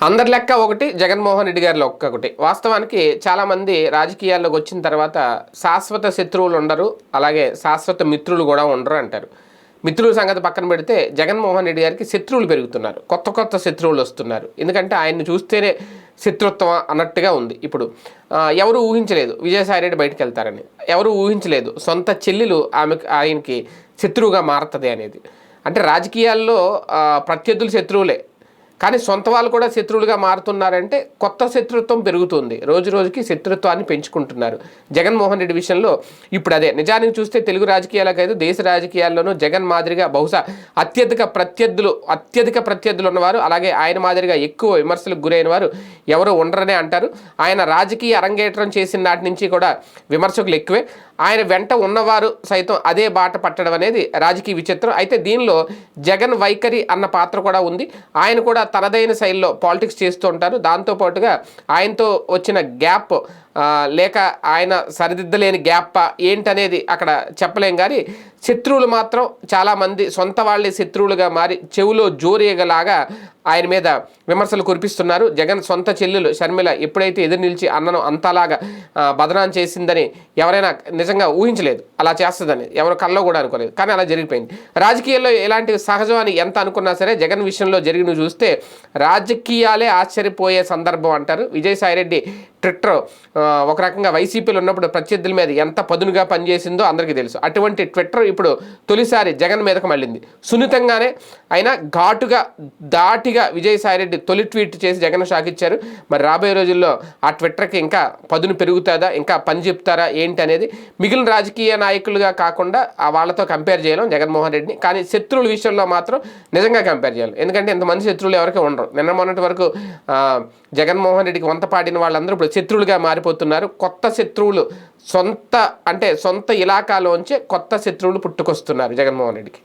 అందరి లెక్క ఒకటి జగన్మోహన్ రెడ్డి గారిలో ఒక్కొక్కటి వాస్తవానికి చాలామంది రాజకీయాల్లోకి వచ్చిన తర్వాత శాశ్వత శత్రువులు ఉండరు అలాగే శాశ్వత మిత్రులు కూడా ఉండరు అంటారు. మిత్రుల సంగతి పక్కన పెడితే జగన్మోహన్ రెడ్డి గారికి శత్రువులు పెరుగుతున్నారు కొత్త కొత్త శత్రువులు వస్తున్నారు. ఎందుకంటే ఆయన్ని చూస్తేనే శత్రుత్వం అన్నట్టుగా ఉంది ఇప్పుడు. ఎవరు ఊహించలేదు విజయసాయిరెడ్డి బయటకు వెళ్తారని. ఎవరు ఊహించలేదు సొంత చెల్లెలు ఆమెకు ఆయనకి శత్రువుగా మారుతుంది అనేది. అంటే రాజకీయాల్లో ప్రత్యర్థులు శత్రువులే. కానీ సొంత వాళ్ళు కూడా శత్రువులుగా మారుతున్నారంటే కొత్త శత్రుత్వం పెరుగుతుంది. రోజు రోజుకి శత్రుత్వాన్ని పెంచుకుంటున్నారు. జగన్మోహన్ రెడ్డి విషయంలో ఇప్పుడు అదే. నిజానికి చూస్తే తెలుగు రాజకీయాలకైతే దేశ రాజకీయాల్లోనూ జగన్ మాదిరిగా బహుశా అత్యధిక ప్రత్యర్థులు అత్యధిక ప్రత్యర్థులు ఉన్నవారు అలాగే ఆయన మాదిరిగా ఎక్కువ విమర్శలకు గురైన వారు ఎవరు ఉండరనే అంటారు. ఆయన రాజకీయ అరంగేట్రం చేసిన నాటి నుంచి కూడా విమర్శకులు ఎక్కువే. ఆయన వెంట ఉన్నవారు సైతం అదే బాట పట్టడం అనేది రాజకీయ విచిత్రం. అయితే దీనిలో జగన్ వైఖరి అన్న పాత్ర కూడా ఉంది. ఆయన కూడా తనదైన శైలిలో పాలిటిక్స్ చేస్తూ ఉంటారు. దాంతోపాటుగా ఆయనతో వచ్చిన గ్యాప్ లేక ఆయన సరిదిద్దలేని గ్యాప్ ఏంటనేది అక్కడ చెప్పలేం. కానీ శత్రువులు మాత్రం చాలామంది సొంత వాళ్ళే శత్రువులుగా మారి చెవులో జోరేగలాగా ఆయన మీద విమర్శలు కురిపిస్తున్నారు. జగన్ సొంత చెల్లెలు షర్మిల ఎప్పుడైతే ఎదురు నిలిచి అన్నను అంతలాగా బదనాం చేసిందని ఎవరైనా నిజంగా ఊహించలేదు. అలా చేస్తుందని ఎవరు కల్లో కూడా అనుకోలేదు. కానీ అలా జరిగిపోయింది. రాజకీయాల్లో ఎలాంటి సహజం అని ఎంత అనుకున్నా సరే జగన్ విషయంలో జరిగిన చూస్తే రాజకీయాలే ఆశ్చర్యపోయే సందర్భం అంటారు. విజయసాయిరెడ్డి ట్విట్టర్ ఒక రకంగా వైసీపీలో ఉన్నప్పుడు ప్రత్యర్థుల మీద ఎంత పదునుగా పనిచేసిందో అందరికీ తెలుసు. అటువంటి ట్విట్టర్ ఇప్పుడు తొలిసారి జగన్ మీదకు మళ్ళింది. సున్నితంగానే అయినా ఘాటుగా దాటిగా విజయసాయిరెడ్డి తొలి ట్వీట్ చేసి జగన్ షాక్ ఇచ్చారు. మరి రాబోయే రోజుల్లో ఆ ట్విట్టర్కి ఇంకా పదును పెరుగుతుందా ఇంకా పని చెప్తారా ఏంటి అనేది మిగిలిన రాజకీయ నాయకులుగా కాకుండా ఆ వాళ్ళతో కంపేర్ చేయలేం జగన్మోహన్ రెడ్డిని. కానీ శత్రువుల విషయంలో మాత్రం నిజంగా కంపేర్ చేయాలి. ఎందుకంటే ఇంతమంది శత్రువులు ఎవరికి ఉండరు. నిన్న మొన్నటి వరకు జగన్మోహన్ రెడ్డికి వంత పాడిన వాళ్ళందరూ ఇప్పుడు శత్రువులుగా మారిపోతున్నారు కొత్త శత్రువులు సొంత అంటే సొంత ఇలాకాలోంచే కొత్త శత్రువులు పుట్టుకొస్తున్నారు జగన్మోహన్ రెడ్డికి.